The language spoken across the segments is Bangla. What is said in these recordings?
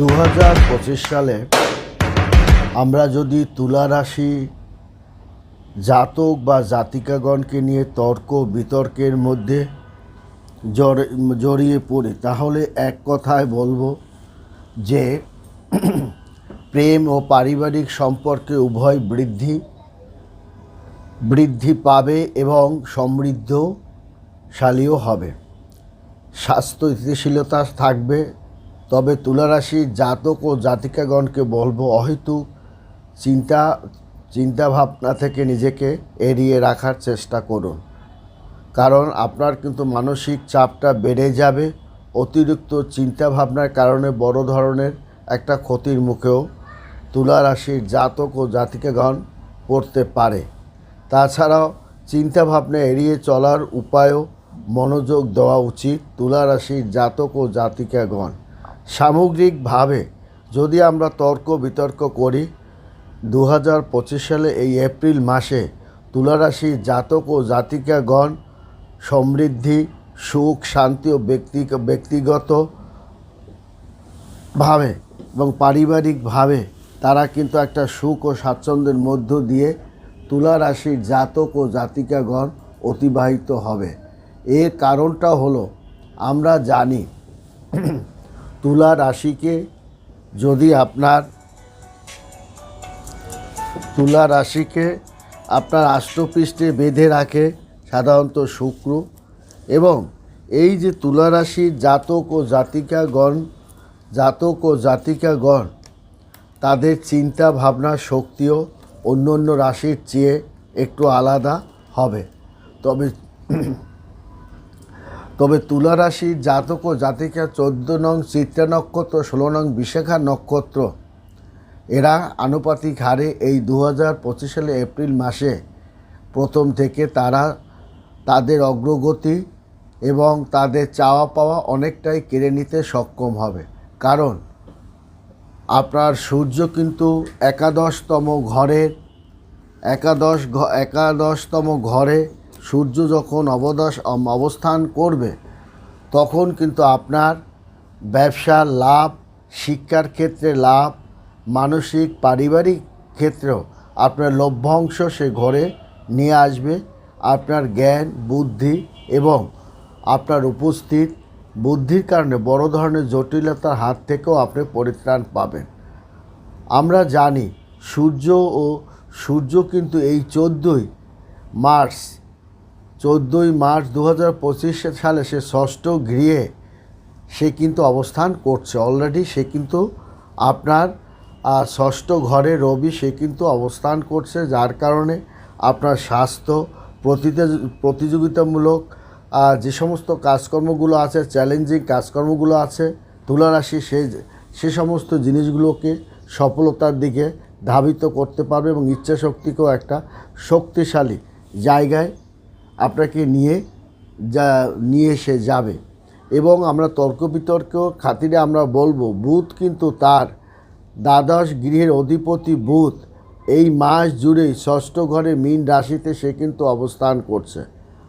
দু হাজার পঁচিশ সালে আমরা যদি তুলা রাশি জাতক বা জাতিকাগণকে নিয়ে তর্ক বিতর্কের মধ্যে জড়- জড়িয়ে পড়ি, তাহলে এক কথায় বলব যে প্রেম ও পারিবারিক সম্পর্কে উভয় বৃদ্ধি বৃদ্ধি পাবে এবং সমৃদ্ধশালীও হবে। স্বাস্থ্য স্থিতিশীলতা থাকবে তবে তুলারাশির জাতক ও জাতিকাগণকে বলব অহেতুক চিন্তা, চিন্তাভাবনা থেকে নিজেকে এড়িয়ে রাখার চেষ্টা করুন। কারণ আপনার কিন্তু মানসিক চাপটা বেড়ে যাবে, অতিরিক্ত চিন্তাভাবনার কারণে বড় ধরনের একটা ক্ষতির মুখেও তুলা রাশির জাতক ও জাতিকাগণ পড়তে পারে। তাছাড়াও চিন্তাভাবনা এড়িয়ে চলার উপায়ও মনোযোগ দেওয়া উচিত তুলা রাশির জাতক ও জাতিকাগণ। সামগ্রিকভাবে যদি আমরা তর্ক বিতর্ক করি দু হাজার পঁচিশ সালে এই এপ্রিল মাসে তুলারাশির জাতক ও জাতিকাগণ সমৃদ্ধি, সুখ, শান্তি ও ব্যক্তি, ব্যক্তিগত ভাবে এবং পারিবারিকভাবে তারা কিন্তু একটা সুখ ও স্বাচ্ছন্দ্যের মধ্য দিয়ে তুলা রাশির জাতক ও জাতিকাগণ অতিবাহিত হবে। এর কারণটা হলো, আমরা জানি তুলা রাশিকে যদি আপনার তুলা রাশিকে আপনার আষ্টপৃষ্ঠে বেঁধে রাখে, সাধারণত শুক্র, এবং এই যে তুলা রাশির জাতক ও জাতিকাগণ, জাতক ও জাতিকাগণ, তাদের চিন্তা ভাবনা শক্তিও অন্য অন্য রাশির চেয়ে একটু আলাদা হবে। তবে তবে তুলা রাশির জাতক ও জাতিকা চোদ্দ নং, চিত্রা নক্ষত্র, ষোলো নং, বিশাখা নক্ষত্র। এরা আনুপাতিক হারে এই দু হাজার পঁচিশ সালে এপ্রিল মাসে প্রথম থেকে তারা তাদের অগ্রগতি এবং তাদের চাওয়া পাওয়া অনেকটাই কেড়ে নিতে সক্ষম হবে। কারণ আপনার সূর্য কিন্তু একাদশতম ঘরের, একাদশ একাদশতম ঘরে সূর্য যখন অবদশ অবস্থান করবে, তখন কিন্তু আপনার ব্যবসার লাভ, শিক্ষার ক্ষেত্রে লাভ, মানসিক, পারিবারিক ক্ষেত্রেও আপনার লভ্যাংশ সে ঘরে নিয়ে আসবে। আপনার জ্ঞান, বুদ্ধি এবং আপনার উপস্থিত বুদ্ধির কারণে বড় ধরনের জটিলতার হাত থেকেও আপনি পরিত্রাণ পাবেন। আমরা জানি সূর্য ও সূর্য কিন্তু এই চোদ্দোই মার্চ চোদ্দোই মার্চ দু হাজার পঁচিশ সালে সে ষষ্ঠ গৃহে সে কিন্তু অবস্থান করছে। অলরেডি সে কিন্তু আপনার ষষ্ঠ ঘরে রবি সে কিন্তু অবস্থান করছে, যার কারণে আপনার স্বাস্থ্য প্রতিযোগিতামূলক যে সমস্ত কাজকর্মগুলো আছে চ্যালেঞ্জিং কাজকর্মগুলো আছে, তুলারাশি সে সে সমস্ত জিনিসগুলোকে সফলতার দিকে ধাবিত করতে পারবে এবং ইচ্ছাশক্তিকেও একটা শক্তিশালী জায়গায় আপনাকে নিয়ে যা, নিয়ে এসে যাবে। এবং আমরা তর্ক বিতর্ক খাতিরে আমরা বলব, বুধ কিন্তু তার দ্বাদশ গৃহের অধিপতি বুধ। এই মাস জুড়েই ষষ্ঠ ঘরে মীন রাশিতে সে কিন্তু অবস্থান করছে।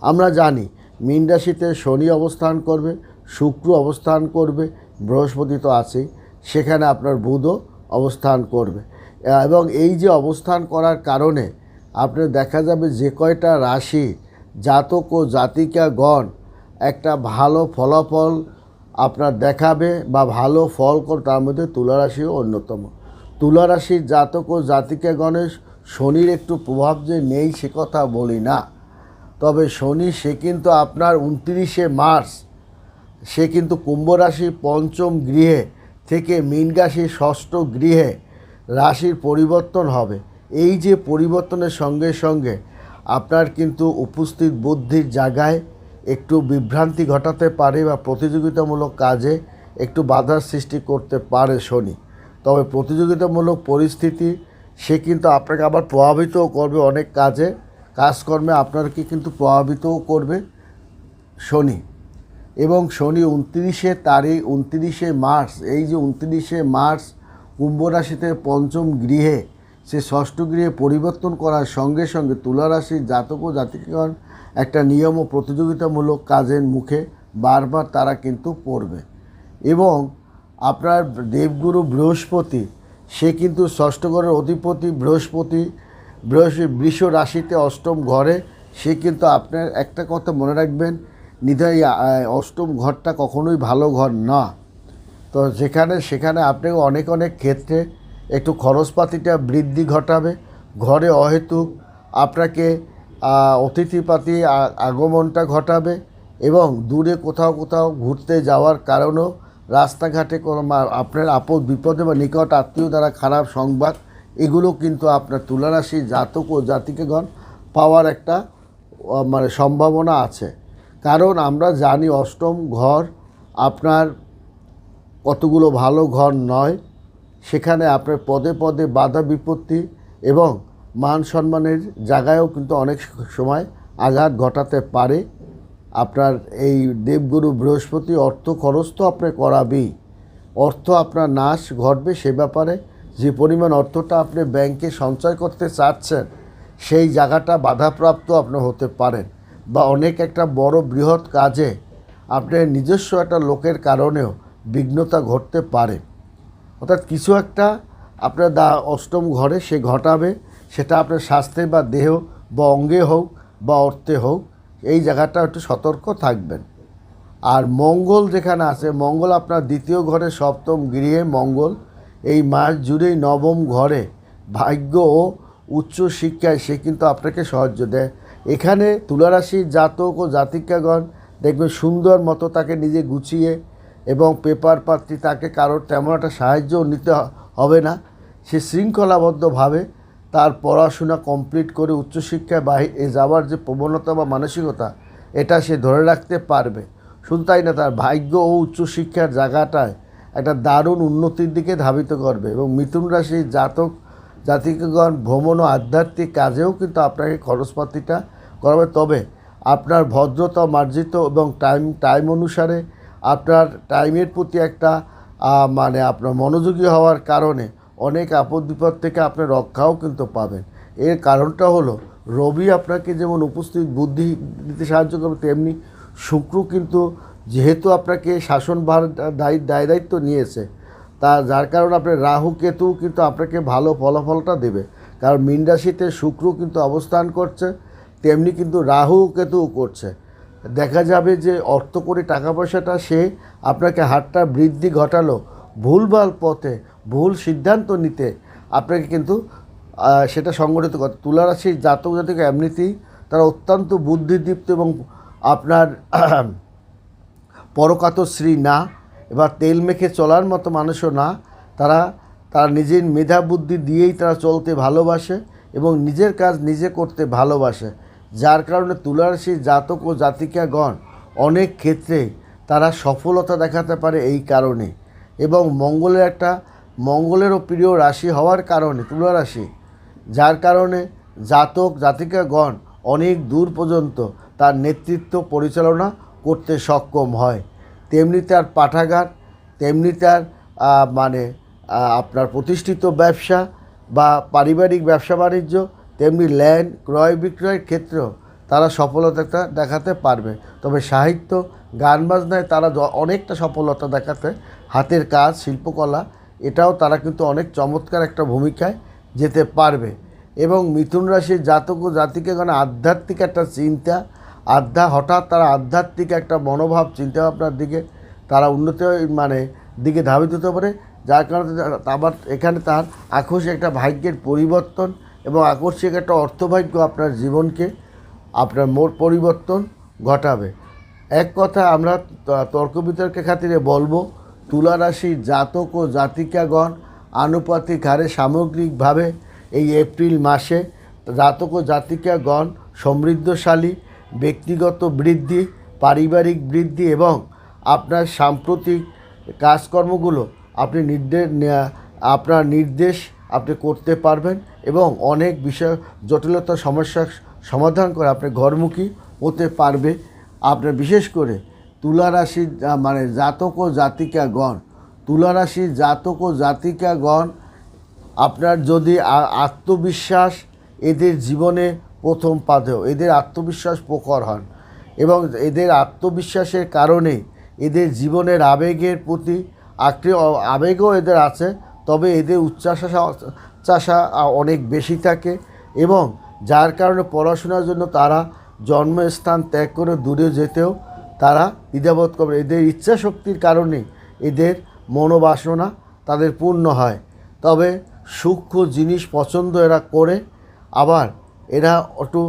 আমরা জানি, মীন রাশিতে শনি অবস্থান করবে, শুক্র অবস্থান করবে, বৃহস্পতি তো আছেই। সেখানে আপনার বুধও অবস্থান করবে। এবং এই যে অবস্থান করার কারণে আপনার দেখা যাবে যে কয়টা রাশি জাতক ও জাতিকাগণ একটা ভালো ফলাফল আপনার দেখাবে বা ভালো ফল কর তার মধ্যে তুলা রাশিও অন্যতম। তুলা রাশির জাতক ও জাতিকাগণের শনির একটু প্রভাব যে নেই সে কথা বলি না। তবে শনি, সে কিন্তু আপনার উনত্রিশে মার্চ, সে কিন্তু কুম্ভ রাশির পঞ্চম গৃহে থেকে মীন রাশির ষষ্ঠ গৃহে রাশির পরিবর্তন হবে। এই যে পরিবর্তনের সঙ্গে সঙ্গে আপনার কিন্তু উপস্থিত বুদ্ধির জায়গায় একটু বিভ্রান্তি ঘটাতে পারে বা প্রতিযোগিতামূলক কাজে একটু বাধার সৃষ্টি করতে পারে শনি। তবে প্রতিযোগিতামূলক পরিস্থিতি, সে কিন্তু আপনাকে আবার প্রভাবিতও করবে অনেক কাজে। কাজকর্মে আপনাকে কিন্তু প্রভাবিতও করবে শনি। এবং শনি উনত্রিশে তারিখ, উনত্রিশে মার্চ, এই যে উনত্রিশে মার্চ কুম্ভ রাশিতে পঞ্চম গৃহে সে ষষ্ঠ গৃহে পরিবর্তন করার সঙ্গে সঙ্গে তুলা রাশির জাতক ও জাতিকগণ একটা নিয়ম ও প্রতিযোগিতামূলক কাজের মুখে বারবার তারা কিন্তু পড়বে। এবং আপনার দেবগুরু বৃহস্পতি, সে কিন্তু ষষ্ঠ ঘরের অধিপতি বৃহস্পতি বৃহস্পতি বৃষ রাশিতে অষ্টম ঘরে, সে কিন্তু আপনার একটা কথা মনে রাখবেন, নিধাই অষ্টম ঘরটা কখনোই ভালো ঘর না। তো যেখানে, সেখানে আপনি অনেক অনেক ক্ষেত্রে একটু খরচপাতিটা বৃদ্ধি ঘটাবে, ঘরে অহেতুক আপনাকে অতিথিপাতি আগমনটা ঘটাবে এবং দূরে কোথাও কোথাও ঘুরতে যাওয়ার কারণেও রাস্তাঘাটে কোনো আপনার আপদ বিপদে বা নিকট আত্মীয় দ্বারা খারাপ সংবাদ, এগুলো কিন্তু আপনার তুলারাশি জাতক ও জাতিকেগণ পাওয়ার একটা মানে সম্ভাবনা আছে। কারণ আমরা জানি অষ্টম ঘর আপনার কতগুলো ভালো ঘর নয় সেখানে আপনার পদে পদে বাধা বিপত্তি এবং মান সম্মানের জায়গায়ও কিন্তু অনেক সময় আঘাত ঘটাতে পারে। আপনার এই দেবগুরু বৃহস্পতি অর্থ খরচ তো আপনি করাবেই। অর্থ আপনার নাশ ঘটবে সে ব্যাপারে যে পরিমাণ অর্থটা আপনি ব্যাংকে সঞ্চয় করতে চাচ্ছেন, সেই জায়গাটা বাধাপ্রাপ্ত আপনি হতে পারেন বা অনেক একটা বড় বৃহৎ কাজে আপনার নিজস্ব একটা লোকের কারণেও বিঘ্নতা ঘটতে পারে। অর্থাৎ কিছু একটা আপনার দা অষ্টম ঘরে সে ঘটাবে, সেটা আপনার স্বাস্থ্যে বা দেহ বা অঙ্গে হোক বা অর্থে হোক, এই জায়গাটা একটু সতর্ক থাকবেন। আর মঙ্গল যেখানে আছে, মঙ্গল আপনার দ্বিতীয় ঘরে, সপ্তম গৃহে মঙ্গল, এই মাস জুড়েই নবম ঘরে ভাগ্য ও উচ্চ শিক্ষায় সে কিন্তু আপনাকে সাহায্য দেয়। এখানে তুলারাশির জাতক ও জাতিকাগণ দেখবেন সুন্দর মতো তাকে নিজে গুছিয়ে এবং পেপার পাত্রী তাকে কারোর তেমন একটা সাহায্যও নিতে হবে না। সে শৃঙ্খলাবদ্ধভাবে তার পড়াশোনা কমপ্লিট করে উচ্চশিক্ষায় বাহিরে যাওয়ার যে প্রবণতা বা মানসিকতা, এটা সে ধরে রাখতে পারবে। শুধু তাই না, তার ভাগ্য ও উচ্চশিক্ষার জায়গাটায় একটা দারুণ উন্নতির দিকে ধাবিত করবে এবং মিথুন রাশির জাতক, জাতিকগণ ভ্রমণ ও আধ্যাত্মিক কাজেও কিন্তু আপনাকে খরচপাতিটা করাবে। তবে আপনার ভদ্রতা, মার্জিত এবং টাইম টাইম অনুসারে আপনার টাইমের প্রতি একটা মানে আপনার মনোযোগী হওয়ার কারণে অনেক আপদ বিপদ থেকে আপনি রক্ষাও কিন্তু পাবেন। এর কারণটা হলো, রবি আপনাকে যেমন উপস্থিত বুদ্ধি দিতে সাহায্য করবে, তেমনি শুক্র কিন্তু যেহেতু আপনাকে শাসনভার দায়ী, দায় দায়িত্ব নিয়েছে, তা যার কারণে আপনার রাহু কেতু কিন্তু আপনাকে ভালো ফলাফলটা দেবে। কারণ মীন রাশিতে শুক্র কিন্তু অবস্থান করছে, তেমনি কিন্তু রাহু, কেতুও করছে। দেখা যাবে যে অর্থ করে টাকা পয়সাটা সে আপনাকে হাতটা বৃদ্ধি ঘটালো, ভুলভাল পথে, ভুল সিদ্ধান্ত নিতে। আপনাকে কিন্তু সেটা সংগঠিত করে, তুলারাশির জাতক জাতিক এমনিতেই তারা অত্যন্ত বুদ্ধিদীপ্ত এবং আপনার পরকাতশ্রী না, এবার তেল মেখে চলার মতো মানুষও না। তারা তারা নিজের মেধা বুদ্ধি দিয়েই তারা চলতে ভালোবাসে এবং নিজের কাজ নিজে করতে ভালোবাসে। যার কারণে তুলারাশির জাতক ও জাতিকাগণ অনেক ক্ষেত্রে তারা সফলতা দেখাতে পারে এই কারণে। এবং মঙ্গলের একটা, মঙ্গলেরও প্রিয় রাশি হওয়ার কারণে তুলা রাশি যার কারণে জাতক, জাতিকাগণ অনেক দূর পর্যন্ত তার নেতৃত্ব পরিচালনা করতে সক্ষম হয়। তেমনি তার পাঠাগার, তেমনি তার মানে আপনার প্রতিষ্ঠিত ব্যবসা বা পারিবারিক ব্যবসা বাণিজ্য তেমনি ল্যান্ড ক্রয় বিক্রয়ের ক্ষেত্রেও তারা সফলতা দেখাতে পারবে। তবে সাহিত্য, গান বাজনায় তারা অনেকটা সফলতা দেখাতে, হাতের কাজ, শিল্পকলা, এটাও তারা কিন্তু অনেক চমৎকার একটা ভূমিকায় যেতে পারবে। এবং মিথুন রাশির জাতক ও জাতিকেগণ আধ্যাত্মিক একটা চিন্তা, আধ্যা, হঠাৎ তারা আধ্যাত্মিক একটা মনোভাব, চিন্তাভাবনার দিকে তারা উন্নতি মানে দিকে ধাবিত হতে পারে। যার কারণে আবার এখানে তার আকস্মিক একটা ভাগ্যের পরিবর্তন এবং আকস্মিক একটা অর্থভাগ্য আপনার জীবনকে, আপনার মোট পরিবর্তন ঘটাবে। এক কথা আমরা তর্ক বিতর্কের খাতিরে বলব তুলা রাশির জাতক ও জাতিকাগণ আনুপাতিক হারে সামগ্রিকভাবে এই এপ্রিল মাসে জাতক ও জাতিকাগণ সমৃদ্ধশালী, ব্যক্তিগত বৃদ্ধি, পারিবারিক বৃদ্ধি এবং আপনার সাম্প্রতিক কাজকর্মগুলো আপনি নির্দেশ আপনার নির্দেশ আপনি করতে পারবেন এবং অনেক বিষয় জটিলতা সমস্যার সমাধান করে আপনি ঘরমুখী হতে পারবে। আপনার বিশেষ করে তুলা রাশির মানে জাতক ও জাতিকাগণ তুলা রাশির জাতক ও জাতিকাগণ, আপনার যদি আত্মবিশ্বাস এদের জীবনে প্রথম পাদেও এদের আত্মবিশ্বাস প্রখর হন এবং এদের আত্মবিশ্বাসের কারণে এদের জীবনের আবেগের প্রতি আবেগও এদের আছে। তবে এদের উচ্চাশা চাষা অনেক বেশি থাকে এবং যার কারণে পড়াশোনার জন্য তারা জন্মস্থান ত্যাগ করে দূরে যেতেও তারা দ্বিধাবোধ করবে এদের ইচ্ছা শক্তির কারণে এদের মনোবাসনা তাদের পূর্ণ হয়। তবে সূক্ষ্ম জিনিস পছন্দ এরা করে, আবার এরা একটু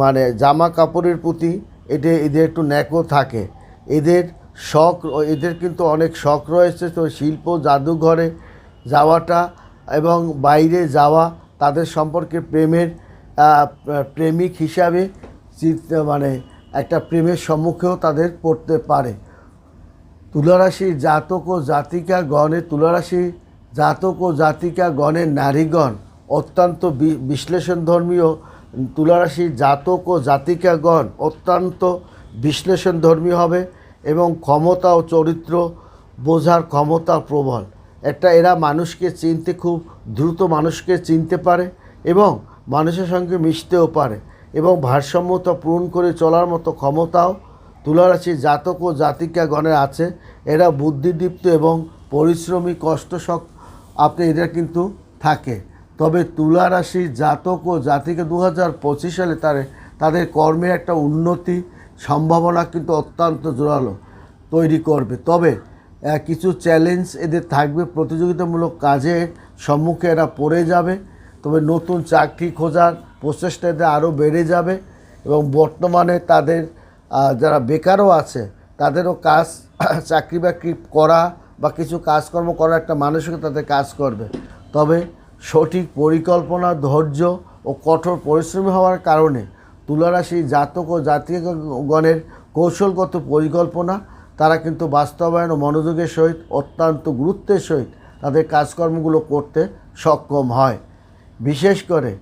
মানে জামা কাপড়ের প্রতি এদের এদের একটু ন্যাকও থাকে। এদের শখ, এদের কিন্তু অনেক শখ রয়েছে। তো শিল্প, জাদুঘরে যাওয়াটা এবং বাইরে যাওয়া তাদের সম্পর্কে প্রেমের প্রেমিক হিসাবে মানে একটা প্রেমের সম্মুখেও তাদের পড়তে পারে। তুলারাশি জাতক ও জাতিকা গণে, তুলারাশি জাতক ও জাতিকা গণের নারীগণ অত্যন্ত বিশ্লেষণধর্মীয়। তুলারাশি জাতক ও জাতিকাগণ অত্যন্ত বিশ্লেষণধর্মী হবে এবং ক্ষমতা ও চরিত্র বোঝার ক্ষমতা প্রবল। একটা এরা মানুষকে চিনতে খুব দ্রুত মানুষকে চিনতে পারে এবং মানুষের সঙ্গে মিশতেও পারে এবং ভারসাম্যতা পূরণ করে চলার মতো ক্ষমতাও তুলারাশি জাতক ও জাতিকা গণের আছে। এরা বুদ্ধিদীপ্ত এবং পরিশ্রমী কষ্টসক আপনি এদের কিন্তু থাকে। তবে তুলা রাশির জাতক ও জাতিকে দু হাজার পঁচিশ সালে তার, তাদের কর্মের একটা উন্নতি সম্ভাবনা কিন্তু অত্যন্ত জোরালো তৈরি করবে। তবে কিছু চ্যালেঞ্জ এদের থাকবে, প্রতিযোগিতামূলক কাজের সম্মুখে এরা পড়ে যাবে, তবে নতুন চাকরি খোঁজার প্রচেষ্টা এদের আরও বেড়ে যাবে এবং বর্তমানে তাদের যারা বেকারও আছে, তাদেরও কাজ, চাকরি বাকরি করা বা কিছু কাজকর্ম করার একটা মানসিকতা তাদের কাজ করবে। তবে সঠিক পরিকল্পনা, ধৈর্য ও কঠোর পরিশ্রমী হওয়ার কারণে তুলারাশি জাতক ও জাতীয়গণের কৌশলগত পরিকল্পনা তারা কিন্তু বাস্তবায়ন ও মনোযোগের সহিত, অত্যন্ত গুরুত্বের সহিত তাদের কাজকর্মগুলো করতে সক্ষম হয়। বিশেষ করে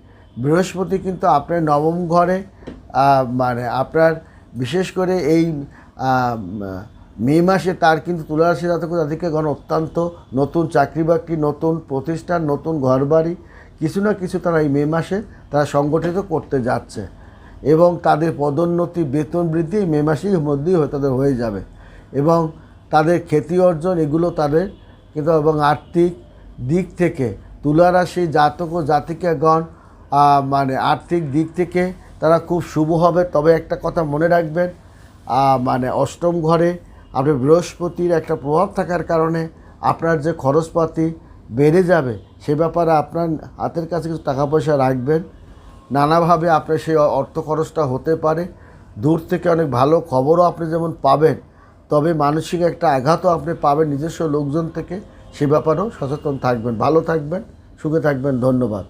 বৃহস্পতি কিন্তু আপনার নবম ঘরে মানে আপনার বিশেষ করে এই মে মাসে তার কিন্তু তুলারাশি জাতক জাতিকে গণ অত্যন্ত নতুন চাকরি বাকরি, নতুন প্রতিষ্ঠান, নতুন ঘরবাড়ি, কিছু না কিছু তারা এই মে মাসে তারা সংগঠিত করতে যাচ্ছে। এবং তাদের পদোন্নতি, বেতন বৃদ্ধি মে মাসের মধ্যেই তাদের হয়ে যাবে। এবং তাদের খ্যাতি অর্জন, এগুলো তাদের কিন্তু এবং আর্থিক দিক থেকে, তুলারাশি জাতক ও জাতিকাগণ মানে আর্থিক দিক থেকে তারা খুব শুভ হবে। তবে একটা কথা মনে রাখবেন মানে অষ্টম ঘরে আপনার বৃহস্পতির একটা প্রভাব থাকার কারণে আপনার যে খরচপাতি বেড়ে যাবে, সে ব্যাপারে আপনার হাতের কাছে কিছু টাকা পয়সা রাখবেন। নানাভাবে আপনার সেই অর্থ খরচটা হতে পারে। দূর থেকে অনেক ভালো খবরও আপনি যেমন পাবেন তবে মানসিক একটা আঘাতও আপনি পাবেন নিজস্ব লোকজন থেকে, সে ব্যাপারেও সচেতন থাকবেন। ভালো থাকবেন, সুখে থাকবেন, ধন্যবাদ।